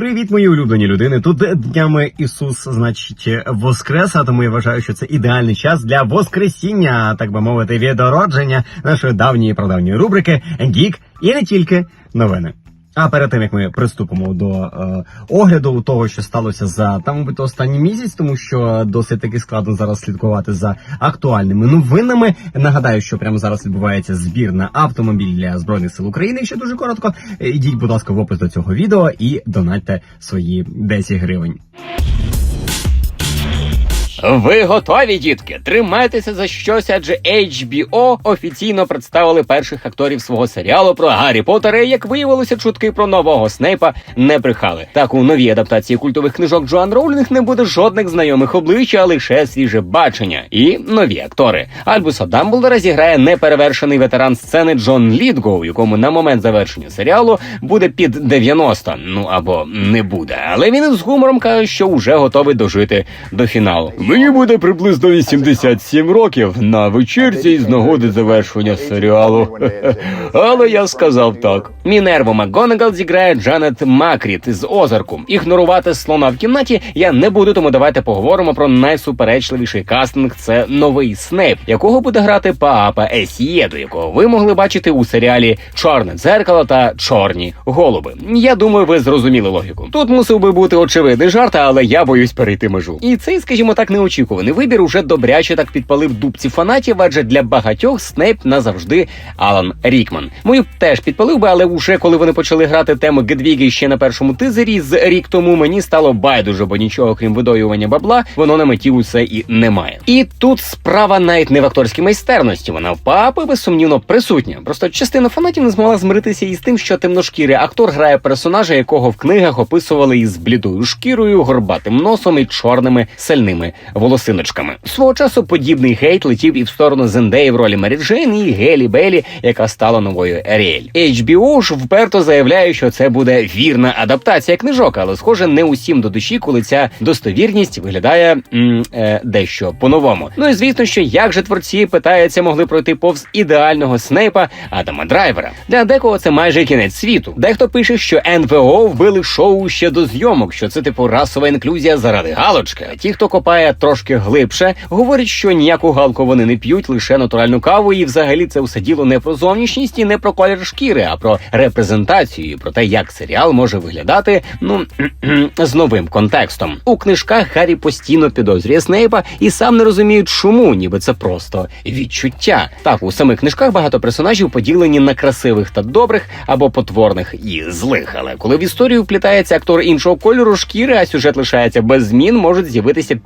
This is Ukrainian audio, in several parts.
Привіт, мої улюблені людини. Тут днями Ісус, значить, воскрес, а тому я вважаю, що це ідеальний час для воскресіння, так би мовити, відродження нашої давньої прадавньої рубрики Гік і не тільки новини. А перед тим як ми приступимо до е, огляду того, що сталося за там, мабуть, останній місяць, тому що досить таки складно зараз слідкувати за актуальними новинами. Нагадаю, що прямо зараз відбувається збір на автомобіль для збройних сил України. Ще дуже коротко. йдіть, Ідіть, будь ласка, в опис до цього відео і донатьте свої 10 гривень. Ви готові, дітки? Тримайтеся за щось, адже HBO офіційно представили перших акторів свого серіалу про Гаррі Поттера. і, Як виявилося, чутки про нового Снейпа не брехали. Так у новій адаптації культових книжок Джоан Роулінг не буде жодних знайомих облич, а лише свіже бачення і нові актори. Альбуса Дамблдора зіграє неперевершений ветеран сцени Джон Лідгоу, якому на момент завершення серіалу буде під 90, ну або не буде. Але він з гумором каже, що вже готовий дожити до фіналу. Мені буде приблизно 87 років на вечірці із нагоди завершення серіалу. Але я сказав так. Мінерву МакГонагал зіграє Джанет Макріт з Озарку. Ігнорувати слона в кімнаті я не буду, тому давайте поговоримо про найсуперечливіший кастинг. Це новий Снейп, якого буде грати Паапа Есієду, якого ви могли бачити у серіалі Чорне дзеркало та Чорні голуби. Я думаю, ви зрозуміли логіку. Тут мусив би бути очевидний жарт, але я боюсь перейти межу. І цей, скажімо так, неочікуваний вибір уже добряче так підпалив дубці фанатів, адже для багатьох Снейп назавжди Алан Рікман. Мою теж підпалив би, але уже коли вони почали грати тему Гедвіги ще на першому тизері з рік тому мені стало байдуже, бо нічого крім видоювання бабла, воно на меті усе і немає. І тут справа навіть не в акторській майстерності. Вона в папи безсумнівно присутня. Просто частина фанатів не змогла змиритися із тим, що темношкірий актор грає персонажа, якого в книгах описували із блідою шкірою, горбатим носом і чорними сальними волосиночками. Свого часу подібний гейт летів і в сторону Зендеї в ролі Мері Джейн і Гелі Бейлі, яка стала новою Еріель. HBO ж вперто заявляє, що це буде вірна адаптація книжок, але схоже, не усім до душі, коли ця достовірність виглядає м, е, дещо по-новому. Ну і звісно, що як же творці питається могли пройти повз ідеального Снейпа Адама Драйвера. Для декого це майже кінець світу. Дехто пише, що НВО вбили шоу ще до зйомок, що це типу расова інклюзія заради галочки. А ті, хто копає трошки глибше, говорять, що ніяку галку вони не п'ють, лише натуральну каву, і взагалі це все діло не про зовнішність і не про колір шкіри, а про репрезентацію, про те, як серіал може виглядати ну з новим контекстом. У книжках Гаррі постійно підозрює Снейпа і сам не розуміє, чому, ніби це просто відчуття. Так, у самих книжках багато персонажів поділені на красивих та добрих або потворних і злих. Але коли в історію вплітається актор іншого кольору шкіри, а сюжет лишається без змін, можуть з'явитися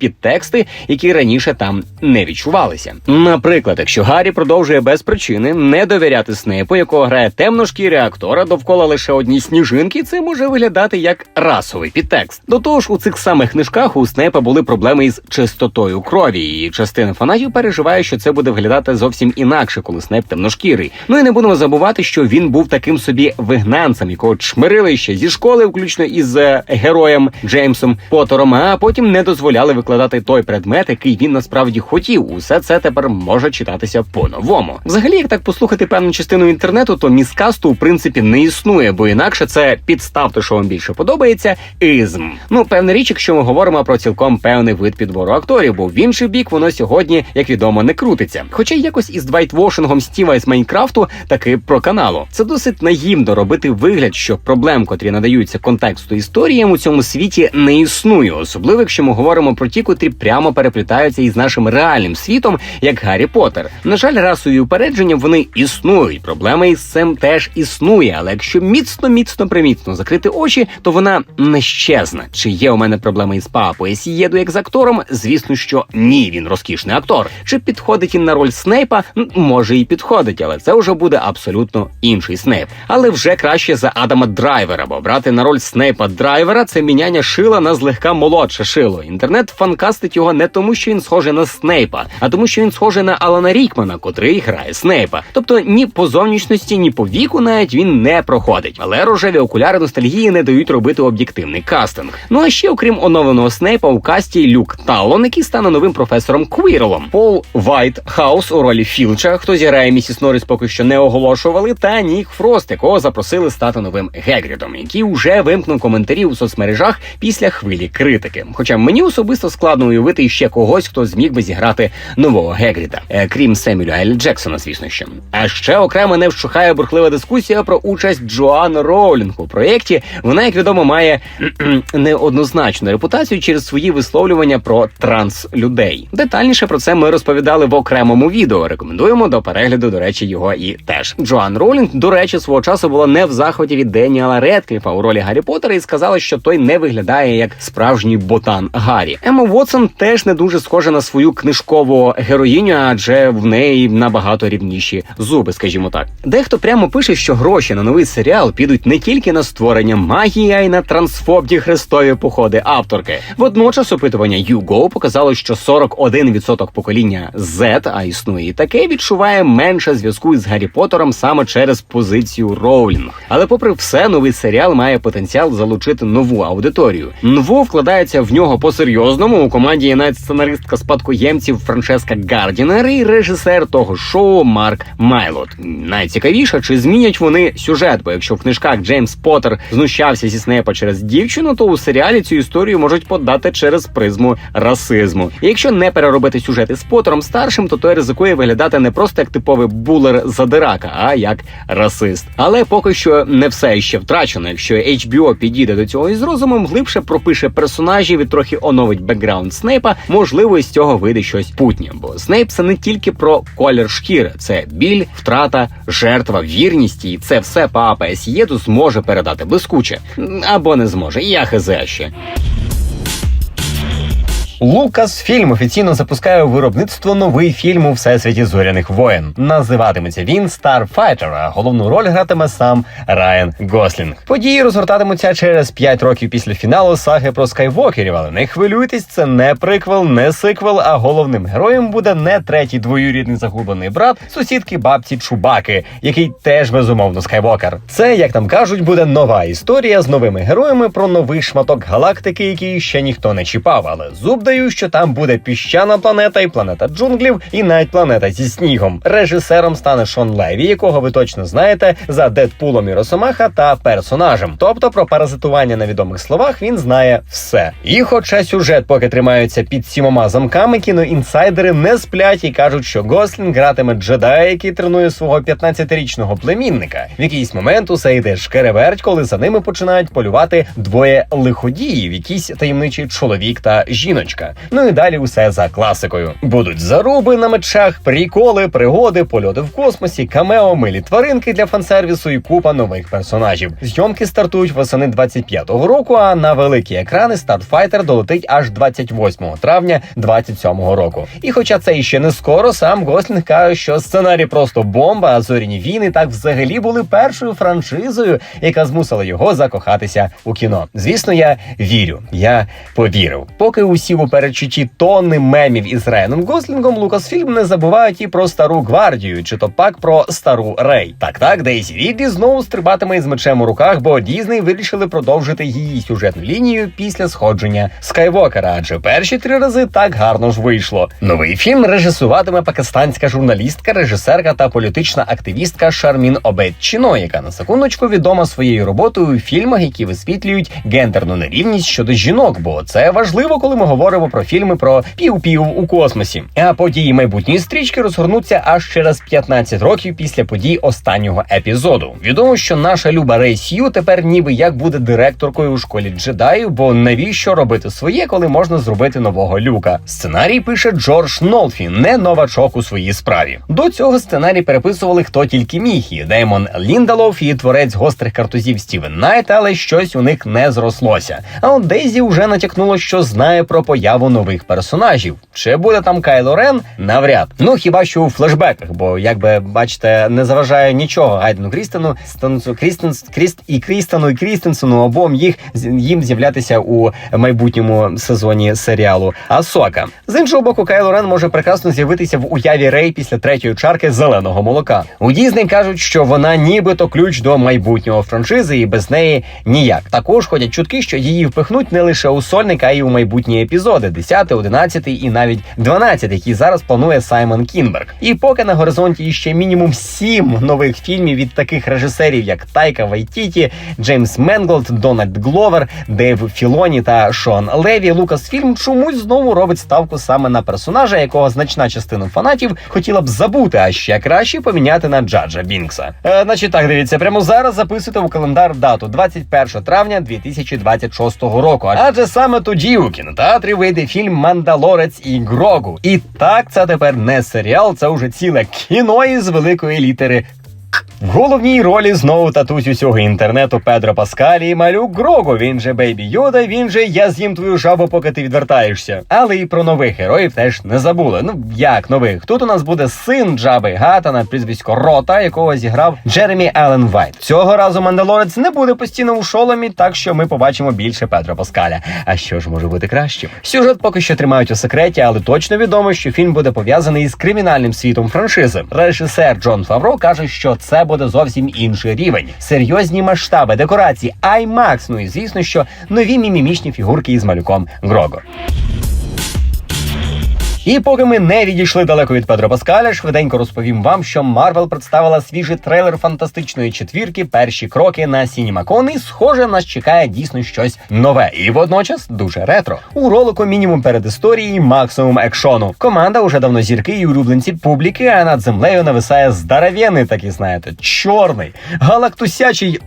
підтексти, які раніше там не відчувалися. Наприклад, якщо Гаррі продовжує без причини не довіряти Снейпу, якого грає темношкірий актора, довкола лише одні сніжинки, це може виглядати як расовий підтекст. До того ж, у цих самих книжках у Снейпа були проблеми із чистотою крові, і частина фанатів переживає, що це буде виглядати зовсім інакше, коли Снейп темношкірий. Ну і не будемо забувати, що він був таким собі вигнанцем, якого чмирили ще зі школи, включно із е, героєм Джеймсом Поттером, а потім не дозволяли викладати той предмет, який він насправді хотів. Усе це тепер може читатися по-новому. Взагалі, як так послухати певну частину інтернету, то міскасту в принципі не існує, бо інакше це підставте, що вам більше подобається. Ізм. Ну, певна річ, якщо ми говоримо про цілком певний вид підбору акторів, бо в інший бік воно сьогодні, як відомо, не крутиться. Хоча якось із двайтвошингом Стіва із Майнкрафту таки про каналу. Це досить наївно робити вигляд, що проблем, котрі надаються контексту історіям у цьому світі, не існує, особливо якщо ми говоримо про ті, котрі прямо переплітаються із нашим реальним світом, як Гаррі Поттер. На жаль, расові упередження вони існують. Проблема із цим теж існує. Але якщо міцно, міцно, приміцно закрити очі, то вона не щезне. Чи є у мене проблеми із папою Есієду як з актором? Звісно, що ні, він розкішний актор. Чи підходить він на роль Снейпа? Може і підходить, але це вже буде абсолютно інший Снейп. Але вже краще за Адама Драйвера, бо брати на роль Снейпа Драйвера це міняння шила на злегка молодше шило. Інтернет-фанкастики кастить його не тому, що він схожий на Снейпа, а тому, що він схожий на Алана Рікмана, котрий грає Снейпа. Тобто ні по зовнішності, ні по віку навіть він не проходить. Але рожеві окуляри ностальгії не дають робити об'єктивний кастинг. Ну а ще, окрім оновленого Снейпа, у касті Люк Таллон, який стане новим професором Квірлом. Пол Вайт Хаус у ролі Філча, хто зіграє місіс Норріс поки що не оголошували, та Нік Фрост, якого запросили стати новим Гегрідом, який уже вимкнув коментарі у соцмережах після хвилі критики. Хоча мені особисто складно уявити ще когось, хто зміг би зіграти нового Гегріда, е, крім Семюля Ель Джексона, звісно що. А ще окремо не вщухає бурхлива дискусія про участь Джоан Роулінг у проєкті. Вона, як відомо, має неоднозначну репутацію через свої висловлювання про транслюдей. Детальніше про це ми розповідали в окремому відео. Рекомендуємо до перегляду, до речі, його і теж. Джоан Роулінг, до речі, свого часу була не в заході від Деніала Редкліфа у ролі Гаррі Поттера і сказала, що той не виглядає як справжній ботан Гаррі. Емма Вотсон теж не дуже схожа на свою книжкову героїню, адже в неї набагато рівніші зуби, скажімо так. Дехто прямо пише, що гроші на новий серіал підуть не тільки на створення магії, а й на трансфобні хрестові походи авторки. Водночас опитування YouGo показало, що 41% покоління Z, а існує і таке, відчуває менше зв'язку із Гаррі Поттером саме через позицію Роулінг. Але, попри все, новий серіал має потенціал залучити нову аудиторію. НВО вкладається в нього по-серйозному. У команді є навіть сценаристка спадкоємців Франческа Гардінер і режисер того шоу Марк Майлот. Найцікавіше, чи змінять вони сюжет, бо якщо в книжках Джеймс Поттер знущався зі Снейпа через дівчину, то у серіалі цю історію можуть подати через призму расизму. І якщо не переробити сюжети з Поттером старшим, то той ризикує виглядати не просто як типовий булер задирака, а як расист. Але поки що не все ще втрачено. Якщо HBO підійде до цього із розумом, глибше пропише персонажів і трохи оновить бекграунд Снейпа, можливо, із цього вийде щось путнє. Бо Снейп це не тільки про колір шкіри, це біль, втрата, жертва, вірність, і це все папа Сієду зможе передати блискуче або не зможе. Я хезе ще. Лукас фільм офіційно запускає у виробництво новий фільм у всесвіті зоряних воєн. Називатиметься він Starfighter, а головну роль гратиме сам Райан Гослінг. Події розгортатимуться через 5 років після фіналу саги про скайвокерів, але не хвилюйтесь, це не приквел, не сиквел, а головним героєм буде не третій двоюрідний загублений брат сусідки бабці Чубаки, який теж безумовно скайвокер. Це, як там кажуть, буде нова історія з новими героями про новий шматок галактики, який ще ніхто не чіпав, але зуб даю, що там буде піщана планета і планета джунглів, і навіть планета зі снігом. Режисером стане Шон Леві, якого ви точно знаєте за Дедпулом і Росомаха та персонажем. Тобто про паразитування на відомих словах він знає все. І хоча сюжет поки тримаються під сімома замками, кіноінсайдери не сплять і кажуть, що Гослінг гратиме джедая, який тренує свого 15-річного племінника. В якийсь момент усе йде шкереберть, коли за ними починають полювати двоє лиходіїв, якийсь таємничий чоловік та жіночка. Ну і далі усе за класикою. Будуть заруби на мечах, приколи, пригоди, польоти в космосі, камео, милі тваринки для фансервісу і купа нових персонажів. Зйомки стартують восени 25-го року. А на великі екрани Starfighter долетить аж 28 травня 27-го року. І хоча це іще не скоро, сам Гослінг каже, що сценарій просто бомба, а зоряні війни так взагалі були першою франшизою, яка змусила його закохатися у кіно. Звісно, я вірю, я повірив. Поки усі у передчутті тонни мемів із Райаном Гослінгом, Лукасфільм не забувають і про стару гвардію, чи то пак про стару Рей. Так, так, Дейзі Рідлі знову стрибатиме із мечем у руках, бо Дізней вирішили продовжити її сюжетну лінію після сходження Скайвокера, адже перші три рази так гарно ж вийшло. Новий фільм режисуватиме пакистанська журналістка, режисерка та політична активістка Шармін Обед Чіно, яка на секундочку відома своєю роботою у фільмах, які висвітлюють гендерну нерівність щодо жінок, бо це важливо, коли ми говоримо про фільми про пів-пів у космосі. А події майбутньої стрічки розгорнуться аж через 15 років після подій останнього епізоду. Відомо, що наша люба Рей Сью тепер ніби як буде директоркою у школі джедаїв, бо навіщо робити своє, коли можна зробити нового люка? Сценарій пише Джордж Нолфі, не новачок у своїй справі. До цього сценарій переписували хто тільки міг і Деймон Ліндалов і творець гострих картузів Стівен Найт, але щось у них не зрослося. А от Дейзі вже натякнуло, що знає про появу появу нових персонажів. Чи буде там Кайло Рен? Навряд. Ну хіба що у флешбеках, бо якби бачите, не заважає нічого Гайдену Крістену, Стонсу Крістенс Кріст і Крістену і Крістенсену обом їх їм з'являтися у майбутньому сезоні серіалу Асока. З іншого боку, Кайло Рен може прекрасно з'явитися в уяві Рей після третьої чарки зеленого молока. У Дізней кажуть, що вона нібито ключ до майбутнього франшизи, і без неї ніяк. Також ходять чутки, що її впихнуть не лише у сольник, а й у майбутні епізоди: 10, 11 і навіть 12, які зараз планує Саймон Кінберг. І поки на горизонті ще мінімум сім нових фільмів від таких режисерів, як Тайка Вайтіті, Джеймс Менголд, Дональд Гловер, Дейв Філоні та Шон Леві, Лукасфільм чомусь знову робить ставку саме на персонажа, якого значна частина фанатів хотіла б забути, а ще краще поміняти на Джаджа Бінкса. Е, значить, так дивіться, прямо зараз записуйте у календар дату 21 травня 2026 року. Адже саме тоді у кінотеатрі вийде фільм Мандалорець і Грогу. І так, це тепер не серіал, це уже ціле кіно із великої літери в головній ролі знову татусь усього інтернету Педро Паскалі і малюк Грого. Він же Бейбі Йода, він же я з'їм твою жабу, поки ти відвертаєшся. Але і про нових героїв теж не забули. Ну як нових? Тут у нас буде син Джаби Гата на прізвисько Рота, якого зіграв Джеремі Аллен Вайт. Цього разу Мандалорець не буде постійно у шоломі, так що ми побачимо більше Педро Паскаля. А що ж може бути кращим? Сюжет поки що тримають у секреті, але точно відомо, що фільм буде пов'язаний із кримінальним світом франшизи. Режисер Джон Фавро каже, що це буде зовсім інший рівень. Серйозні масштаби, декорації, IMAX, ну і звісно, що нові мімімічні фігурки із малюком Грого. І поки ми не відійшли далеко від Педро Паскаля, швиденько розповім вам, що Марвел представила свіжий трейлер фантастичної четвірки. Перші кроки на Сінімакон, і схоже, нас чекає дійсно щось нове і водночас дуже ретро. У ролику мінімум перед історії, максимум екшону. Команда уже давно зірки і улюбленці публіки, а над землею нависає здоровенний, такий знаєте, чорний, галактусячий.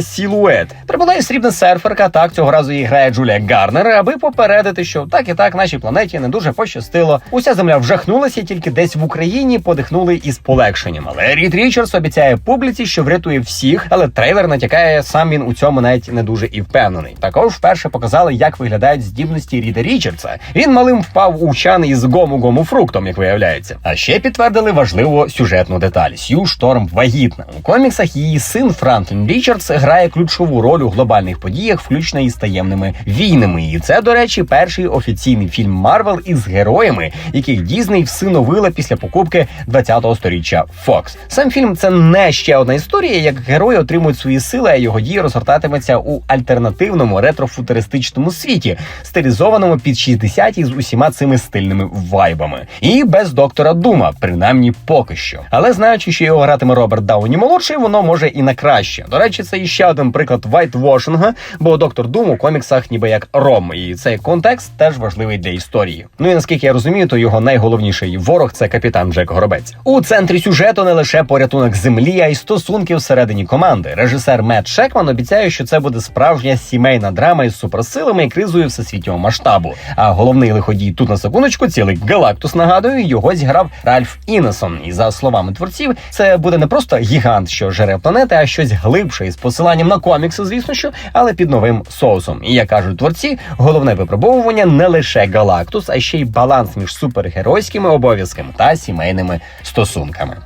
Сілует прибула срібна серферка. Так цього разу її грає Джулія Гарнер, аби попередити, що так і так нашій планеті не дуже пощастило. Уся земля вжахнулася, тільки десь в Україні подихнули із полегшенням. Але Рід Річардс обіцяє публіці, що врятує всіх, але трейлер натякає сам він у цьому навіть не дуже і впевнений. Також вперше показали, як виглядають здібності Ріда Річардса. Він малим впав у чан із гому гому фруктом, як виявляється. А ще підтвердили важливу сюжетну деталь: Сью Шторм вагітна у коміксах. Її син Франклін Річардс грає ключову роль у глобальних подіях, включно із таємними війнами. І це, до речі, перший офіційний фільм Марвел із героями, яких Дізней всиновила після покупки 20-го сторіччя Fox. Сам фільм це не ще одна історія, як герої отримують свої сили, а його дії розгортатиметься у альтернативному ретрофутуристичному світі, стилізованому під 60-ті з усіма цими стильними вайбами. І без доктора Дума, принаймні поки що. Але знаючи, що його гратиме Роберт Дауні молодший, воно може і на краще. До речі, це іще один приклад вайтвошинга, бо доктор Дум у коміксах ніби як Ром, і цей контекст теж важливий для історії. Ну і наскільки я розумію, то його найголовніший ворог це капітан Джек Горобець. У центрі сюжету не лише порятунок землі, а й стосунки всередині команди. Режисер Мет Шекман обіцяє, що це буде справжня сімейна драма із суперсилами і кризою всесвітнього масштабу. А головний лиходій тут на секундочку, цілий Галактус нагадую, його зіграв Ральф Інесон. І за словами творців, це буде не просто гігант, що жере планети, а щось глибше із посиланням на комікси, звісно що, але під новим соусом. І як кажуть творці, головне випробовування не лише Галактус, а ще й баланс між супергеройськими обов'язками та сімейними стосунками.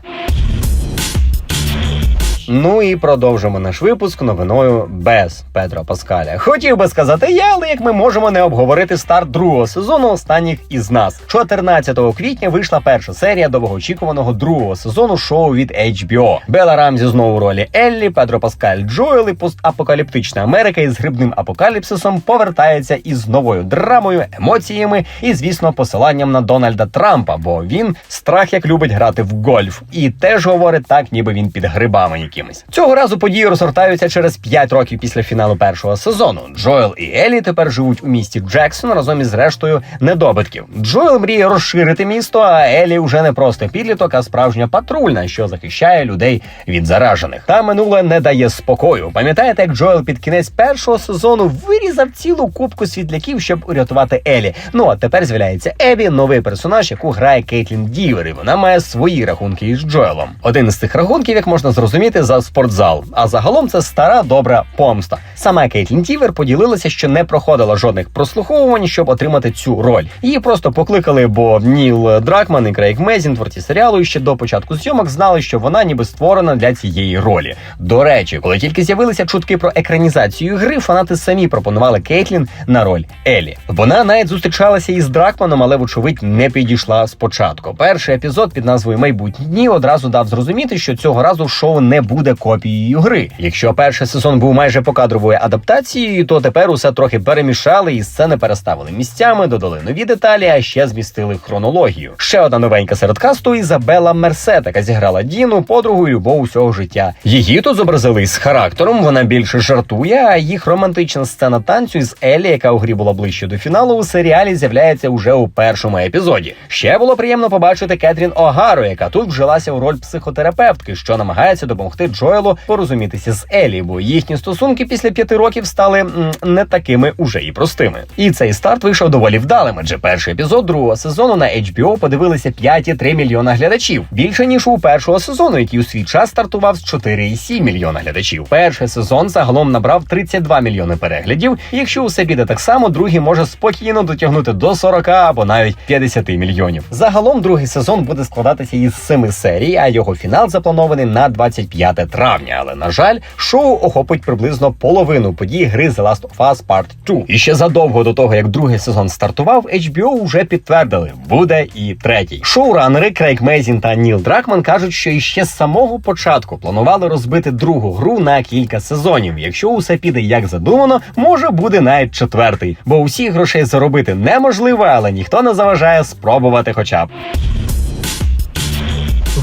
Ну і продовжимо наш випуск новиною без Петра Паскаля. Хотів би сказати я, але як ми можемо не обговорити старт другого сезону останніх із нас. 14 квітня вийшла перша серія довгоочікуваного другого сезону шоу від HBO. Бела Рамзі знову у ролі Еллі, Петро Паскаль Джоел і постапокаліптична Америка із грибним апокаліпсисом повертається із новою драмою, емоціями і, звісно, посиланням на Дональда Трампа, бо він страх як любить грати в гольф, і теж говорить так, ніби він під грибами якимись. Цього разу події розгортаються через 5 років після фіналу першого сезону. Джоел і Елі тепер живуть у місті Джексон разом із рештою недобитків. Джоел мріє розширити місто, а Елі вже не просто підліток, а справжня патрульна, що захищає людей від заражених. Та минуле не дає спокою. Пам'ятаєте, як Джоел під кінець першого сезону вирізав цілу кубку світляків, щоб урятувати Елі. Ну а тепер з'являється Ебі, новий персонаж, яку грає Кейтлін Дівер, і вона має свої рахунки із Джоелом. Один з цих рахунків, як можна зрозуміти, за спортзал. А загалом це стара добра помста. Сама Кейтлін Тівер поділилася, що не проходила жодних прослуховувань, щоб отримати цю роль. Її просто покликали, бо Ніл Дракман і Крейг Мезін, творці серіалу, ще до початку зйомок знали, що вона ніби створена для цієї ролі. До речі, коли тільки з'явилися чутки про екранізацію гри, фанати самі пропонували Кейтлін на роль Елі. Вона навіть зустрічалася із Дракманом, але вочевидь не підійшла спочатку. Перший епізод під назвою Майбутні одразу дав зрозуміти, що цього разу шоу не буде копією гри. Якщо перший сезон був майже покадровою адаптацією, то тепер усе трохи перемішали і сцени переставили місцями, додали нові деталі, а ще змістили хронологію. Ще одна новенька серед касту Ізабела Мерсет, яка зіграла Діну, подругу любов усього життя. Її тут зобразили з характером. Вона більше жартує, а їх романтична сцена танцю із Елі, яка у грі була ближче до фіналу, у серіалі з'являється уже у першому епізоді. Ще було приємно побачити Кетрін Огару, яка тут вжилася у роль психотерапевтки, що намагається допомогти Джоелу порозумітися з Елі, бо їхні стосунки після п'яти років стали м, не такими уже і простими. І цей старт вийшов доволі вдалим, адже перший епізод другого сезону на HBO подивилися 5,3 мільйона глядачів, більше ніж у першого сезону, який у свій час стартував з 4,7 мільйона глядачів. Перший сезон загалом набрав 32 мільйони переглядів. Якщо усе піде так само, другий може спокійно дотягнути до 40 або навіть 50 мільйонів. Загалом другий сезон буде складатися із семи серій, а його фінал запланований на 25 травня. Але на жаль, шоу охопить приблизно половину подій гри The Last of Us Part 2. І ще задовго до того, як другий сезон стартував, HBO вже підтвердили, буде і третій. Шоуранери Крейг Мейзін та Ніл Дракман кажуть, що іще з самого початку планували розбити другу гру на кілька сезонів. Якщо усе піде як задумано, може буде навіть четвертий. Бо усіх грошей заробити неможливо, але ніхто не заважає спробувати хоча б.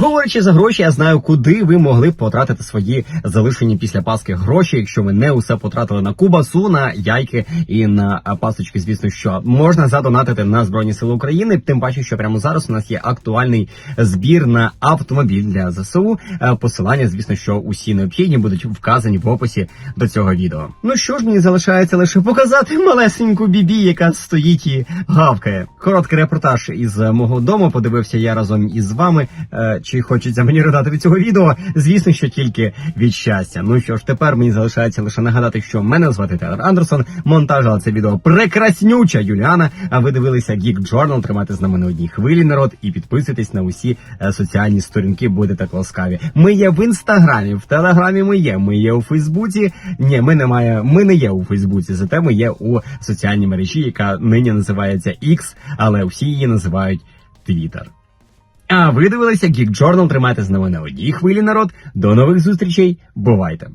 Говорячи за гроші, я знаю, куди ви могли б потратити свої залишені після Паски гроші, якщо ви не усе потратили на кубасу, на яйки і на пасочки. Звісно, що можна задонатити на збройні сили України. Тим паче, що прямо зараз у нас є актуальний збір на автомобіль для ЗСУ. Е, Посилання, звісно, що усі необхідні будуть вказані в описі до цього відео. Ну що ж, мені залишається лише показати малесеньку бібі, яка стоїть і гавкає. Короткий репортаж із е, мого дому. Подивився я разом із вами. Чи хочеться мені радати від цього відео? Звісно, що тільки від щастя. Ну що ж, тепер мені залишається лише нагадати, що мене звати Тейлор Андерсон. Монтажила це відео прекраснюча Юліана. А ви дивилися Geek Journal. Тримайте з нами на одній хвилі, народ, і підписуйтесь на усі е, соціальні сторінки. Будете ласкаві. Ми є в інстаграмі, в телеграмі. Ми є. Ми є у Фейсбуці. Ні, ми немає. Ми не є у Фейсбуці. Зате ми є у соціальній мережі, яка нині називається X, але всі її називають Twitter. А ви дивилися Geek Journal. Тримайте з нами на одній хвилі, народ. До нових зустрічей. Бувайте!